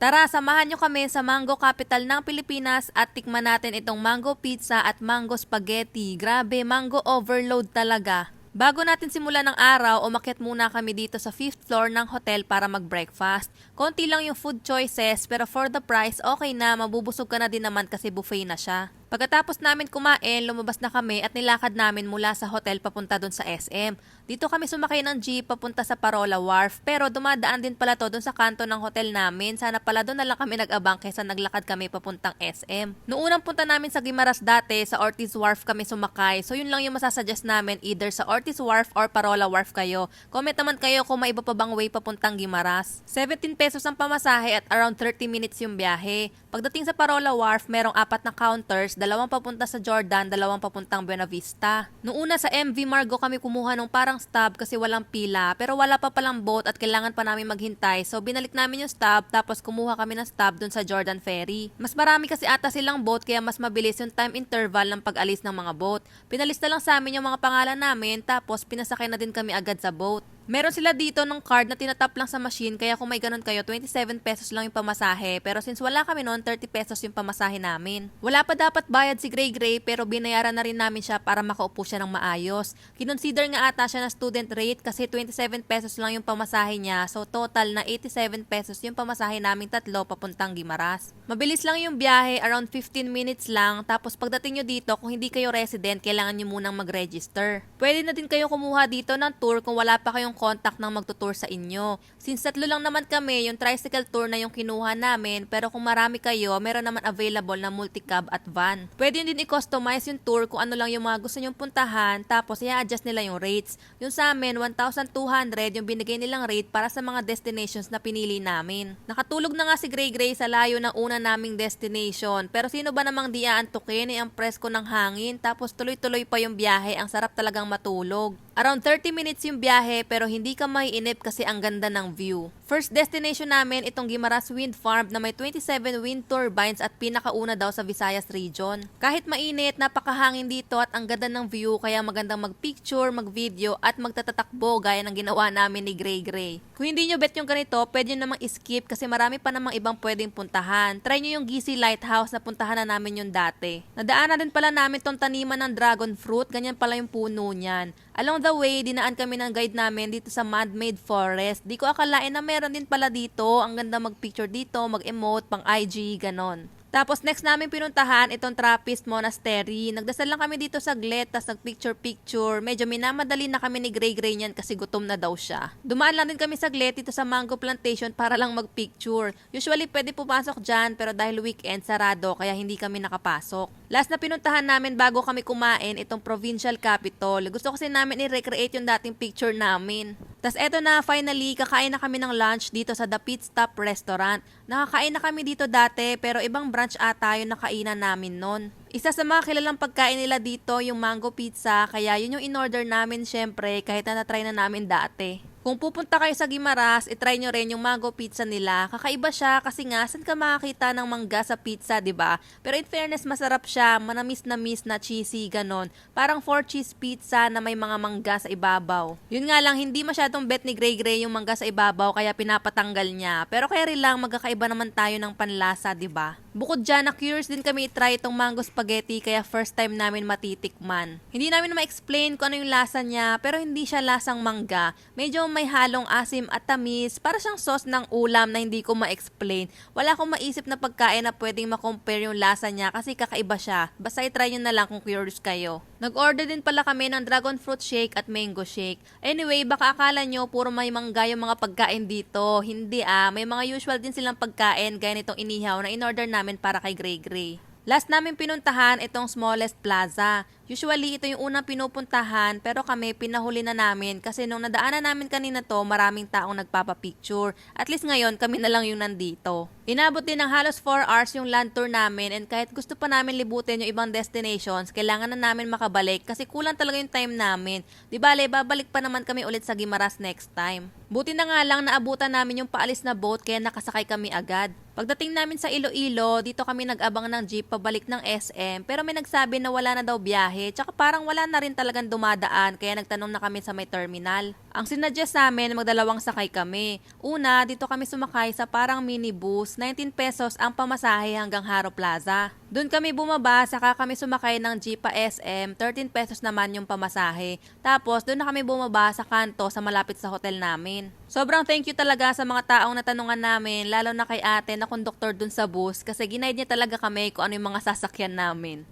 Tara, samahan nyo kami sa Mango Capital ng Pilipinas at tikman natin itong mango pizza at mango spaghetti. Grabe, mango overload talaga. Bago natin simulan ng araw, umakyat muna kami dito sa 5th floor ng hotel para mag-breakfast. Konti lang yung food choices pero for the price, okay na, mabubusog ka na din naman kasi buffet na siya. Pagkatapos namin kumain, lumabas na kami at nilakad namin mula sa hotel papunta doon sa SM. Dito kami sumakay ng jeep papunta sa Parola Wharf pero dumadaan din pala to doon sa kanto ng hotel namin. Sana pala doon na lang kami nag-abang kaysa naglakad kami papuntang SM. Noong unang punta namin sa Gimaras dati, sa Ortiz Wharf kami sumakay. So yun lang yung masasuggest namin either sa Ortiz Wharf or Parola Wharf kayo. Comment naman kayo kung may iba pa bang way papuntang Gimaras. 17 pesos ang pamasahe at around 30 minutes yung biyahe. Pagdating sa Parola Wharf, merong apat na counters, dalawang papunta sa Jordan, dalawang papuntang Buena Vista. Noong una sa MV Margo kami kumuha ng parang stop kasi walang pila, pero wala pa palang boat at kailangan pa namin maghintay. So binalik namin yung stop tapos kumuha kami ng stop dun sa Jordan Ferry. Mas marami kasi ata silang boat kaya mas mabilis yung time interval ng pag-alis ng mga boat. Pinalis na lang sa amin yung mga pangalan namin tapos pinasakay na din kami agad sa boat. Meron sila dito ng card na tinatap lang sa machine kaya kung may ganun kayo, 27 pesos lang yung pamasahe. Pero since wala kami noon, 30 pesos yung pamasahe namin. Wala pa dapat bayad si Gray Gray pero binayaran na rin namin siya para makaupo siya ng maayos. Kinonsider nga ata siya na student rate kasi 27 pesos lang yung pamasahe niya. So total na 87 pesos yung pamasahe namin tatlo papuntang Gimaras. Mabilis lang yung biyahe, around 15 minutes lang. Tapos pagdating nyo dito, kung hindi kayo resident, kailangan nyo munang mag-register. Pwede na din kayo kumuha dito ng tour kung wala pa kayong contact ng magtutour sa inyo. Since tatlo lang naman kami, yung tricycle tour na yung kinuha namin, pero kung marami kayo, meron naman available na multicab at van. Pwede din i-customize yung tour kung ano lang yung mga gusto nyong puntahan, tapos i-adjust nila yung rates. Yung sa amin, 1,200 yung binigay nilang rate para sa mga destinations na pinili namin. Nakatulog na nga si Gray Gray sa layo ng una naming destination, pero sino ba namang di aantukin eh ang presko ng hangin, tapos tuloy-tuloy pa yung biyahe, ang sarap talagang matulog. Around 30 minutes yung biyahe pero hindi ka maiinip kasi ang ganda ng view. First destination namin itong Gimaras Wind Farm na may 27 wind turbines at pinakauna daw sa Visayas region. Kahit mainit, napakahangin dito at ang ganda ng view kaya magandang magpicture, magvideo at magtatatakbo gaya ng ginawa namin ni Gray Gray. Kung hindi nyo bet yung ganito, pwede nyo namang skip kasi marami pa namang ibang pwedeng puntahan. Try nyo yung Gisi Lighthouse na puntahan na namin yung dati. Nadaanan din pala namin tong taniman ng dragon fruit, ganyan pala yung puno niyan. Along the way, dinaan kami ng guide namin dito sa man-made forest. Di ko akalain na meron din pala dito. Ang ganda mag-picture dito, mag-emote, pang IG, ganon. Tapos next namin pinuntahan itong Trappist Monastery. Nagdasal lang kami dito sa Glet, tas nagpicture-picture. Medyo minamadali na kami ni Gray Gray niyan kasi gutom na daw siya. Dumaan lang din kami sa Glet dito sa Mango Plantation para lang magpicture. Usually pwede pumasok dyan pero dahil weekend sarado kaya hindi kami nakapasok. Last na pinuntahan namin bago kami kumain itong provincial capital. Gusto kasi namin i-recreate yung dating picture namin. Tas eto na, finally, kakain na kami ng lunch dito sa The Pit Stop Restaurant. Nakakain na kami dito dati pero ibang branch ata yung nakainan namin nun. Isa sa mga kilalang pagkain nila dito yung mango pizza kaya yun yung in-order namin syempre kahit na natry na namin dati. Kung pupunta kayo sa Gimaras, itry nyo rin yung mango pizza nila. Kakaiba siya kasi nga, saan ka makakita ng mangga sa pizza, ba? Pero in fairness, masarap siya. Manamis na miss na cheesy, ganon. Parang four cheese pizza na may mga mangga sa ibabaw. Yun nga lang, hindi masyadong bet ni Gray Gray yung mangga sa ibabaw kaya pinapatanggal niya. Pero kaya rin lang, magkakaiba naman tayo ng panlasa, ba? Bukod dyan, na-curious din kami i-try itong mango spaghetti kaya first time namin matitikman. Hindi namin ma-explain kung ano yung lasa niya pero hindi siya lasang mangga. Medyo may halong asim at tamis. Para siyang sauce ng ulam na hindi ko ma-explain. Wala akong maisip na pagkain na pwedeng ma-compare yung lasa niya kasi kakaiba siya. Basta i-try nyo na lang kung curious kayo. Nag-order din pala kami ng dragon fruit shake at mango shake. Anyway, baka akala nyo puro may mangga yung mga pagkain dito. Hindi ah, may mga usual din silang pagkain gaya nitong inihaw na in-order namin para kay Gray Gray. Last namin pinuntahan itong smallest plaza. Usually, ito yung unang pinupuntahan pero kami pinahuli na namin kasi nung nadaanan namin kanina to, maraming taong nagpapapicture. At least ngayon, kami na lang yung nandito. Inabot din ng halos 4 hours yung land tour namin and kahit gusto pa namin libutin yung ibang destinations, kailangan na namin makabalik kasi kulang talaga yung time namin. Di bale, babalik pa naman kami ulit sa Gimaras next time. Buti na nga lang naabutan namin yung paalis na boat kaya nakasakay kami agad. Pagdating namin sa Iloilo, dito kami nag-abang ng jeep pabalik ng SM pero may nagsabi na wala na daw biyahe pamasahe, tsaka parang wala na rin talagang dumadaan, kaya nagtanong na kami sa may terminal. Ang sinuggest namin, magdalawang sakay kami. Una, dito kami sumakay sa parang minibus, 19 pesos ang pamasahe hanggang Haro Plaza. Doon kami bumaba, saka kami sumakay ng jeep pa SM, 13 pesos naman yung pamasahe. Tapos, doon na kami bumaba sa kanto sa malapit sa hotel namin. Sobrang thank you talaga sa mga taong natanungan namin, lalo na kay ate na konduktor dun sa bus, kasi ginaid niya talaga kami kung ano yung mga sasakyan namin.